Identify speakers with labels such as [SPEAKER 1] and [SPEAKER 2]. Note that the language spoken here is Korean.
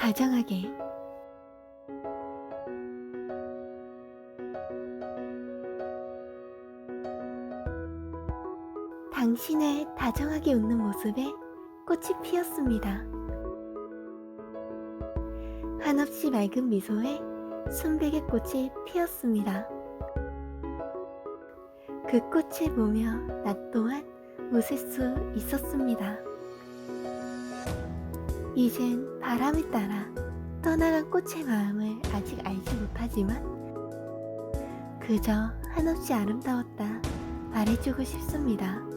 [SPEAKER 1] 다정하게 당신의 다정하게 웃는 모습에 꽃이 피었습니다. 한없이 맑은 미소에 순백의 꽃이 피었습니다. 그 꽃을 보며 낮 또한 웃을 수 있었습니다. 이젠 바람을 따라 떠나간 꽃의 마음을 아직 알지 못하지만 그저 한없이 아름다웠다 말해주고 싶습니다.